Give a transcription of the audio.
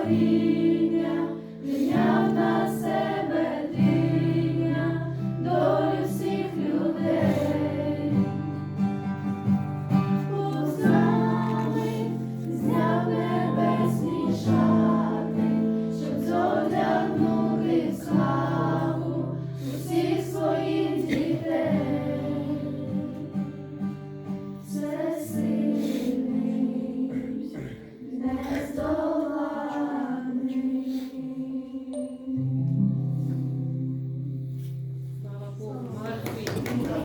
творіння, життя в нас.